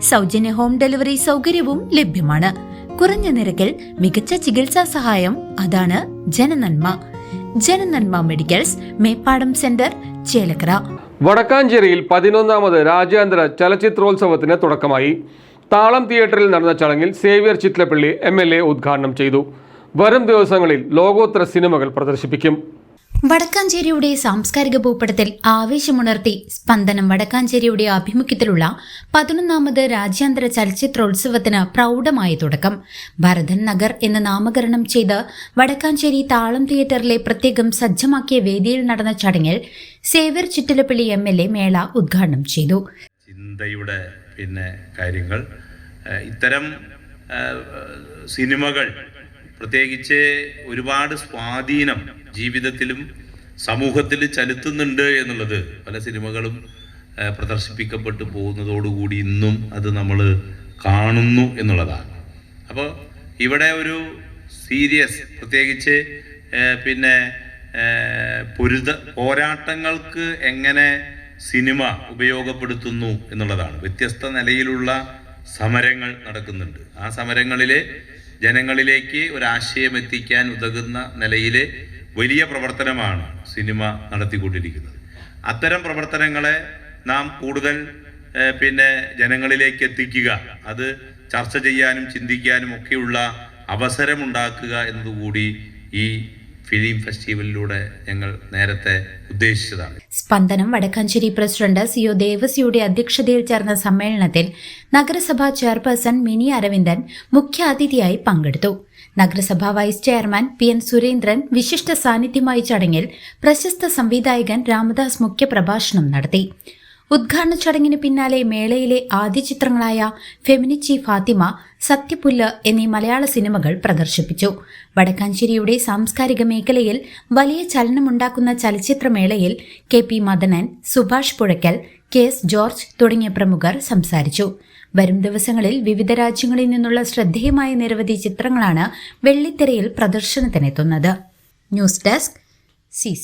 സൗജന്യ home delivery സൗകര്യവും ലഭ്യമാണ്. കുറഞ്ഞ നിരക്കിൽ മികച്ച ചികിത്സാ സഹായം അതാണ് ജനനന്മ. Jananamma medicals Meppadam centre Chelakkara. വടക്കാഞ്ചേരിയിൽ പതിനൊന്നാമത് രാജ്യാന്തര ചലച്ചിത്രോത്സവത്തിന് തുടക്കമായി. താളം തിയേറ്ററിൽ നടന്ന ചടങ്ങിൽ സേവ്യർ എൽ എ ഉദ്ഘാടനം ചെയ്തു. വരും ദിവസങ്ങളിൽ ലോകോത്തര സിനിമകൾ പ്രദർശിപ്പിക്കും. വടക്കാഞ്ചേരിയുടെ സാംസ്കാരിക ഭൂപടത്തിൽ ആവേശമുണർത്തി സ്പന്ദനം വടക്കാഞ്ചേരിയുടെ ആഭിമുഖ്യത്തിലുള്ള പതിനൊന്നാമത് രാജ്യാന്തര ചലച്ചിത്രോത്സവത്തിന് പ്രൗഢമായ തുടക്കം. ഭരതൻ നഗർ എന്ന് നാമകരണം ചെയ്ത് വടക്കാഞ്ചേരി താളം തിയേറ്ററിലെ പ്രത്യേകം സജ്ജമാക്കിയ വേദിയിൽ നടന്ന ചടങ്ങിൽ Xavier Chittilappally M L A മേള ഉദ്ഘാടനം ചെയ്തു. ചിന്തയുടെ പിന്നെ കാര്യങ്ങൾ ഇത്തരം സിനിമകൾ പ്രത്യേകിച്ച് ഒരുപാട് സ്വാധീനം ജീവിതത്തിലും സമൂഹത്തിൽ ചെലുത്തുന്നുണ്ട് എന്നുള്ളത് പല സിനിമകളും പ്രദർശിപ്പിക്കപ്പെട്ടു പോകുന്നതോടുകൂടി ഇന്നും അത് നമ്മൾ കാണുന്നു എന്നുള്ളതാണ്. അപ്പോൾ ഇവിടെ ഒരു സീരിയസ് പ്രത്യേകിച്ച് പിന്നെ പൊരുത പോരാട്ടങ്ങൾക്ക് എങ്ങനെ സിനിമ ഉപയോഗപ്പെടുത്തുന്നു എന്നുള്ളതാണ്. വ്യത്യസ്ത നിലയിലുള്ള സമരങ്ങൾ നടക്കുന്നുണ്ട്. ആ സമരങ്ങളിൽ ജനങ്ങളിലേക്ക് ഒരാശയം എത്തിക്കാൻ ഉതകുന്ന നിലയിൽ വലിയ പ്രവർത്തനമാണ് സിനിമ നടത്തിക്കൊണ്ടിരിക്കുന്നത്. അത്തരം പ്രവർത്തനങ്ങളെ നാം കൂടുതൽ പിന്നെ ജനങ്ങളിലേക്ക് എത്തിക്കുക അത് ചർച്ച ചെയ്യാനും ചിന്തിക്കാനും ഒക്കെയുള്ള അവസരമുണ്ടാക്കുക എന്നതുകൂടി ഈ ഫിലിം ഫെസ്റ്റിവലിലൂടെ ഞങ്ങൾ നേരത്തെ ഉദ്ദേശിച്ചതാണ്. സ്പന്ദനം വടക്കാഞ്ചേരി പ്രസിഡന്റ് സിഒ ദേവസിയുടെ അധ്യക്ഷതയിൽ ചേർന്ന സമ്മേളനത്തിൽ നഗരസഭാ ചെയർപേഴ്സൺ മിനി അരവിന്ദൻ മുഖ്യാതിഥിയായി പങ്കെടുത്തു. നഗരസഭാ vice chairman P N Surendran വിശിഷ്ട സാന്നിധ്യമായി ചടങ്ങിൽ പ്രശസ്ത സംവിധായകൻ രാമദാസ് മുഖ്യപ്രഭാഷണം നടത്തി. ഉദ്ഘാടന ചടങ്ങിന് പിന്നാലെ മേളയിലെ ആദ്യ ചിത്രങ്ങളായ ഫെമിനിച്ചി ഫാത്തിമ സത്യപുല്ല് എന്നീ മലയാള സിനിമകൾ പ്രദർശിപ്പിച്ചു. വടക്കാഞ്ചേരിയുടെ സാംസ്കാരിക മേഖലയിൽ വലിയ ചലനമുണ്ടാക്കുന്ന ചലച്ചിത്രമേളയിൽ K P Madanan Subhash Puzhakkal K S George തുടങ്ങിയ പ്രമുഖർ സംസാരിച്ചു. വരും ദിവസങ്ങളിൽ വിവിധ രാജ്യങ്ങളിൽ നിന്നുള്ള ശ്രദ്ധേയമായ നിരവധി ചിത്രങ്ങളാണ് വെള്ളിത്തിരയിൽ പ്രദർശനത്തിനെത്തുന്നത്. News desk C